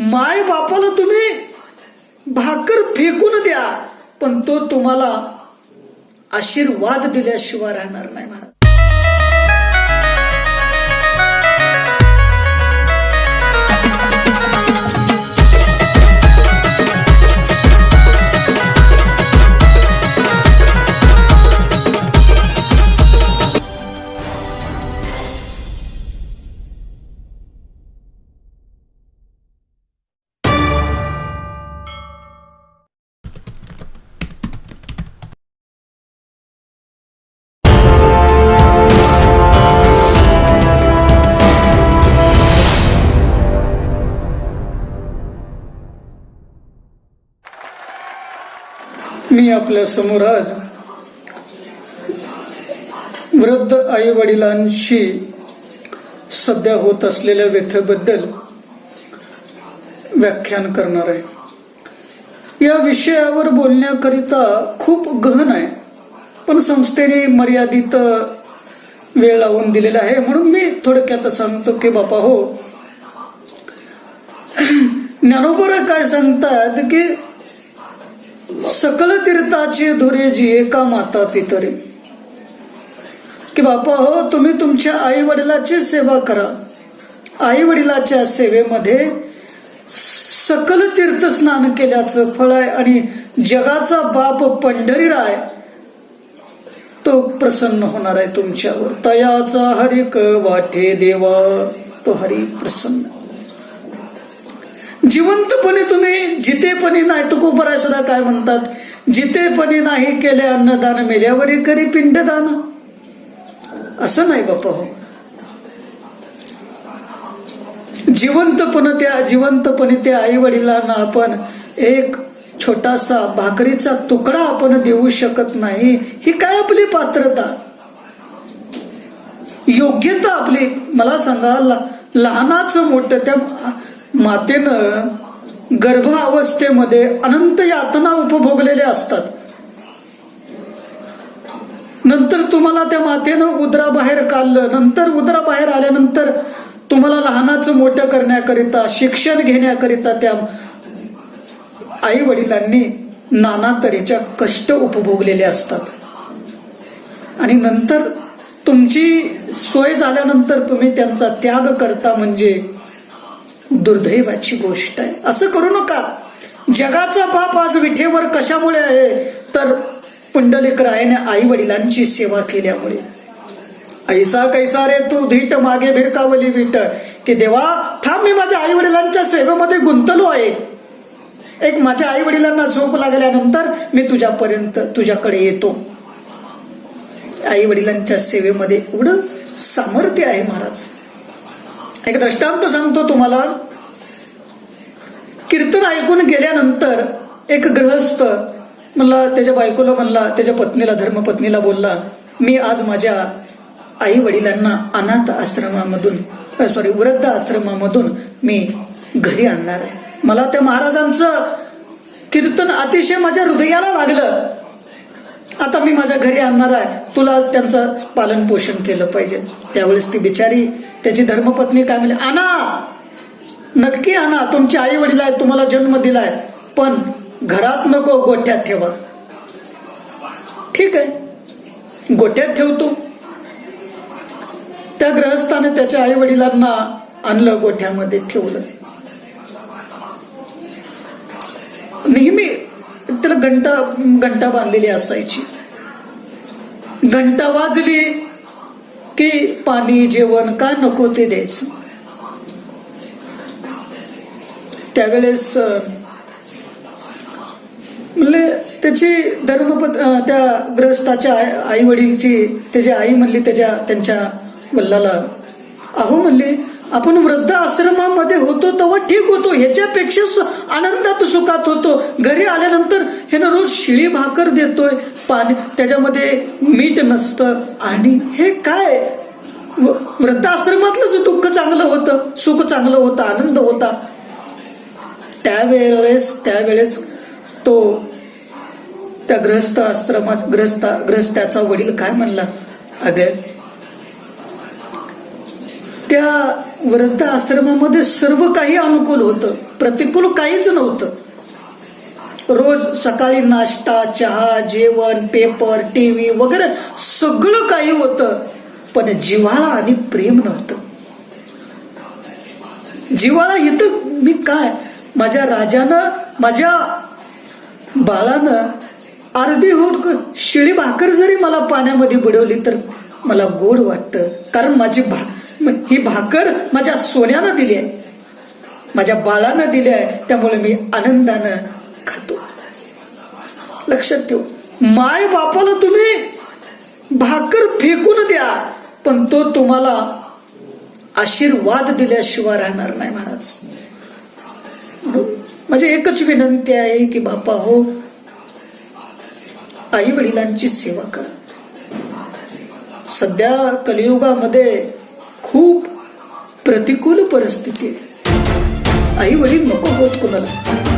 माय बापाला तुम्ही भाकर फेकून द्या पण तो तुम्हाला आशीर्वाद दिल्याशिवाय राहणार नाही महाराज. आपल्यासमोर आज वृद्ध आई वडिलांशी सध्या होत असलेल्या व्यथेबद्दल व्याख्यान करणार आहे. या विषयावर बोलण्याकरिता खूप गहन आहे पण संस्थेने मर्यादित वेळ लावून दिलेला आहे. म्हणून मी थोडक्यात सांगतो की बापा हो. ज्ञानोबरा काय सांगतात की सकल तीर्थाची धुरे जी एका माता पितरे. की बापा हो तुम्ही तुमच्या आई वडिलाची सेवा करा. आई वडिलाच्या सेवेमध्ये सकल तीर्थ स्नान केल्याचं फळ आहे आणि जगाचा बाप पंढरीराय तो प्रसन्न होणार आहे तुमच्यावर. तयाचा हरिक वाटे देवा तो हरी प्रसन्न. जिवंतपणे तुम्ही जितेपणी नाही तुकोबराय सुद्धा काय म्हणतात? जितेपणी नाही केले अन्नदान मेल्यावरी करी पिंडदान. असं नाही बापा. हो जिवंतपण त्या जिवंतपणे त्या आई वडिलांना आपण एक छोटासा भाकरीचा तुकडा आपण देऊ शकत नाही. ही काय आपली पात्रता? योग्यता आपली. मला सांगा लहानाचं मोठं त्या मातेनं गर्भावस्थेमध्ये अनंत यातना उपभोगलेल्या असतात. नंतर तुम्हाला त्या मातेनं उदराबाहेर काढलं नंतर उदराबाहेर आल्यानंतर तुम्हाला लहानाचं मोठं करण्याकरिता शिक्षण घेण्याकरिता त्या आई वडिलांनी नाना तऱ्हेच्या कष्ट उपभोगलेले असतात. आणि नंतर तुमची सोय झाल्यानंतर तुम्ही त्यांचा त्याग करता म्हणजे दुर्दैवाची गोष्ट आहे. असं करू नका. जगाचा पाप आज विठेवर कशामुळे आहे? तर पुंडलिक रायाने आई वडिलांची सेवा केल्यामुळे. ऐसा कैसा रे तू धीट मागे भिरकावली विट. की देवा थांब मी माझ्या आई वडिलांच्या सेवेमध्ये गुंतलो आहे. एक माझ्या आई वडिलांना झोप लागल्यानंतर मी तुझ्यापर्यंत तुझ्याकडे येतो. आई वडिलांच्या सेवेमध्ये एवढं सामर्थ्य आहे महाराज. एक दृष्टांत सांगतो तुम्हाला. कीर्तन ऐकून गेल्यानंतर एक ग्रहस्थ म्हणला त्याच्या बायकोला म्हणला त्याच्या पत्नीला धर्मपत्नीला बोलला मी आज माझ्या आई वडिलांना अनाथ आश्रमामधून सॉरी वृद्ध आश्रमामधून मी घरी आणणार आहे. मला त्या महाराजांचं कीर्तन अतिशय माझ्या हृदयाला लागलं. आता मी माझ्या घरी आणणार आहे. तुला त्यांचं पालन पोषण केलं पाहिजे. त्यावेळेस ती बिचारी त्याची धर्मपत्नी काय म्हणजे आणा नक्की आणा तुमचे आई वडील आहेत तुम्हाला जन्म दिलाय पण घरात नको गोठ्यात ठेवा. ठीक आहे. गोठ्यात ठेवतो त्या ग्रहस्थाने त्याच्या आई वडिलांना आणलं गोठ्यामध्ये ठेवलं नेहमी त्याला घंटा घंटा बांधलेली असायची. घंटा वाजली की पाणी जेवण काय नको ते द्यायचं. त्यावेळेस म्हणले त्याची धर्मपत त्या ग्रस्ताच्या आई वडीलची त्याची आई म्हणली त्याच्या त्यांच्या वल्लाला अहो म्हणले आपण वृद्ध आश्रमामध्ये होतो तेव्हा ठीक होतो. ह्याच्यापेक्षा आनंदात सुखात होतो. घरी आल्यानंतर हे ना रोज शिळी भाकर देतोय पाणी त्याच्यामध्ये मीठ नसतं. आणि हे काय? वृद्ध आश्रमातलंच दुःख चांगलं होतं सुख चांगलं होतं आनंद होता. त्यावेळेस त्यावेळेस तो त्या ग्रस्त आश्रमात ग्रस्ता त्याचा वडील काय म्हणला? अगं त्या वृद्ध आश्रमामध्ये सर्व काही अनुकूल होतं. प्रतिकूल काहीच नव्हतं. रोज सकाळी नाश्ता चहा जेवण पेपर टीव्ही वगैरे सगळं काही होतं. पण जिव्हाळा आणि प्रेम नव्हतं. जिव्हाळा इथं मी काय? माझ्या राजानं माझ्या बाळानं अर्धी होत शिळी भाकर जरी मला पाण्यामध्ये बुडवली तर मला गोड वाटतं. कारण माझी भा ही भाकर माझ्या सोन्यानं दिली आहे. माझ्या बाळानं दिली आहे. त्यामुळे मी आनंदानं खातो. लक्षात ठेव. माय बापाला तुम्ही भाकर फेकून द्या पण तो तुम्हाला आशीर्वाद दिल्याशिवाय राहणार नाही महाराज. हो. म्हणजे एकच विनंती आहे की बापा हो. आई वडिलांची सेवा करा. सध्या कलियुगामध्ये खूप प्रतिकूल परिस्थिती आई वडील नको होत कुणाला.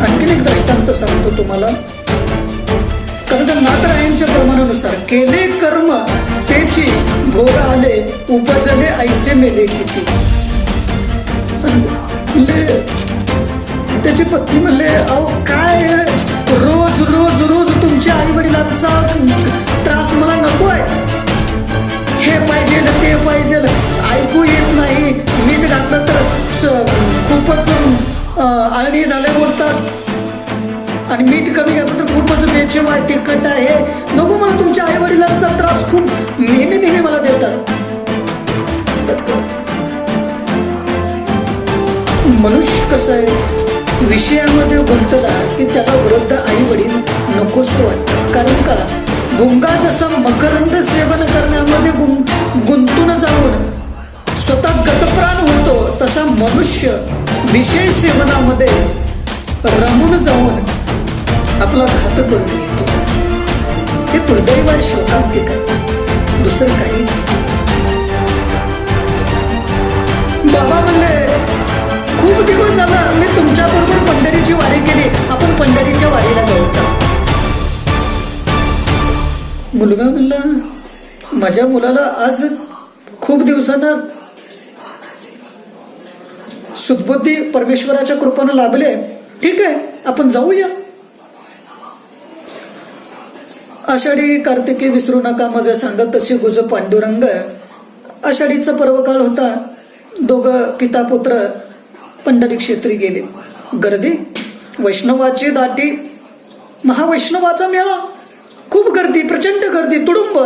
आणखीन एक दृष्टांत सांगतो तुम्हाला. कारण त्या आईंच्या प्रमाणानुसार केले कर्म तेची भोग आले उपजले ऐसे मेले किती. म्हणले त्याची पत्नी म्हणले अहो काय रोज रोज रोज तुमच्या आई वडिलांचा त्रास मला नको आहे हे पाहिजे ते पाहिजे खूपच आळणी झाले बोलतात. आणि मीठ कमी घातलं तर खूपच बेचव आहे तिखट आहे. नको मला तुमच्या आई वडिलांचा त्रास खूप नेहमी नेहमी मला देतात. मनुष्य कसं आहे? विषयामध्ये गुंतला की त्याला वृद्ध आई वडील नकोस वाटतं. कारण का? गुंगा जसा मकरंद सेवन करण्यामध्ये गुं गुंतून जाऊन स्वतः गतप्राण होतो तसा मनुष्य विषय सेवनामध्ये रमून जाऊन आपला घात करून घेतो. हे दुर्दैव आहे शोकांतिक आहे. दुसरं काही बाबा म्हणले खूप दिवस झाला मी तुमच्या बरोबर पंढरीची वारी केली. आपण पंढरीच्या वारीला जाऊचा. मुलगा म्हणला माझ्या मुलाला आज खूप दिवसानं सुदबुद्धी परमेश्वराच्या कृपानं लाभले. ठीक आहे आपण जाऊया. आषाढी कार्तिकी विसरू नका माझं सांगत तशी गुज पांडुरंग. आषाढीचा पर्वकाळ होता दोघं पिता पुत्र पंढरी क्षेत्री गेले. गर्दी वैष्णवाची दाटी महावैष्णवाचा मेळा. खूप गर्दी प्रचंड गर्दी तुडुंब.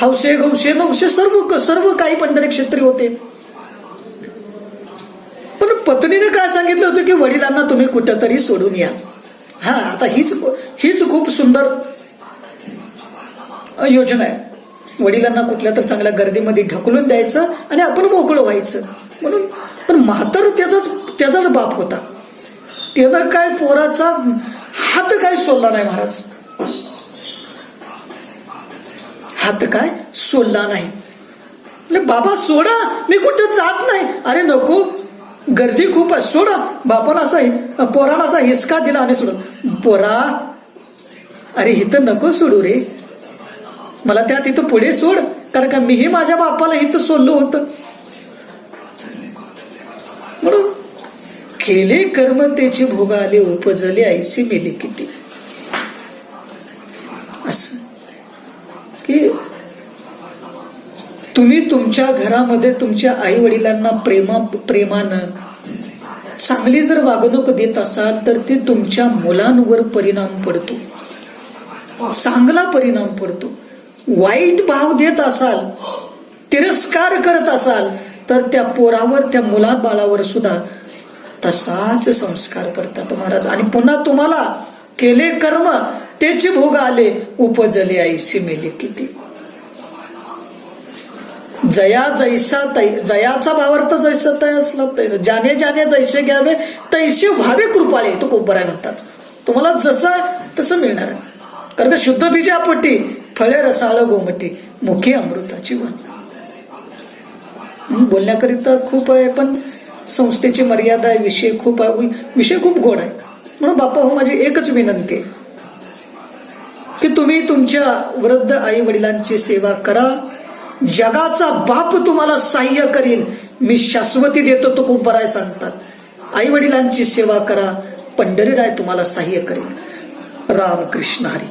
हौसे गौसे नवसे सर्व सर्व काही पंढरी क्षेत्री होते. पत्नीने काय सांगितलं होतं की वडिलांना तुम्ही कुठंतरी सोडून या? हा आता हीच हीच खूप सुंदर योजना आहे. वडिलांना कुठल्या तर चांगल्या गर्दीमध्ये ढकलून द्यायचं आणि आपण मोकळं व्हायचं. म्हणून पण म्हातार त्याचाच त्याचाच बाप होता. त्यानं काय पोराचा हात काय सोडला नाही महाराज? हात काय सोडला नाही. बाबा सोडा. मी कुठं जात नाही. अरे नको. गर्दी खूप आहे. सोडा. बापाला असा पोराला असा हिसका दिला आणि सोड पोरा अरे इथं नको सोडू रे. मला त्या तिथं पुढे सोड. कारण का मीही माझ्या बापाला इथं सोडलो होतं. म्हणून केले कर्म त्याची भोग आले उपजले आईशी मेले किती. असं. की तुम्ही तुमच्या घरामध्ये तुमच्या आई वडिलांना प्रेमा प्रेमानं चांगली जर वागणूक देत असाल तर ते तुमच्या मुलांवर परिणाम पडतो. चांगला परिणाम पडतो. वाईट भाव देत असाल तिरस्कार करत असाल तर त्या पोरावर त्या मुला बाळावर सुद्धा तसाच संस्कार पडतात महाराज. आणि पुन्हा तुम्हाला केले कर्म त्याचे भोग आले उपजले ऐशी मेले किती जया जैसा तै जयाचा भावार्थ जैसा तय असला तैसा ज्याने ज्याने जैसे घ्यावे तैसे व्हावे कृपाळे तो कोपराय म्हणतात तुम्हाला जसं तसं मिळणार. आहे कारण का शुद्ध बीजापट्टी फळे रसाळ गोमटी मुखी अमृताची वन. बोलण्याकरिता खूप आहे पण संस्थेची मर्यादा आहे विषय खूप आहे विषय खूप गोड आहे. म्हणून बापा हो माझी एकच विनंती आहे की तुम्ही तुमच्या वृद्ध आई वडिलांची सेवा करा जगाचा बाप तुम्हाला सहाय्य करीन. मी शाश्वती देतो तो खूप बराय सांगतात. आई वडिलांची सेवा करा पंढरीराय तुम्हाला सहाय्य करेल रामकृष्ण हरी.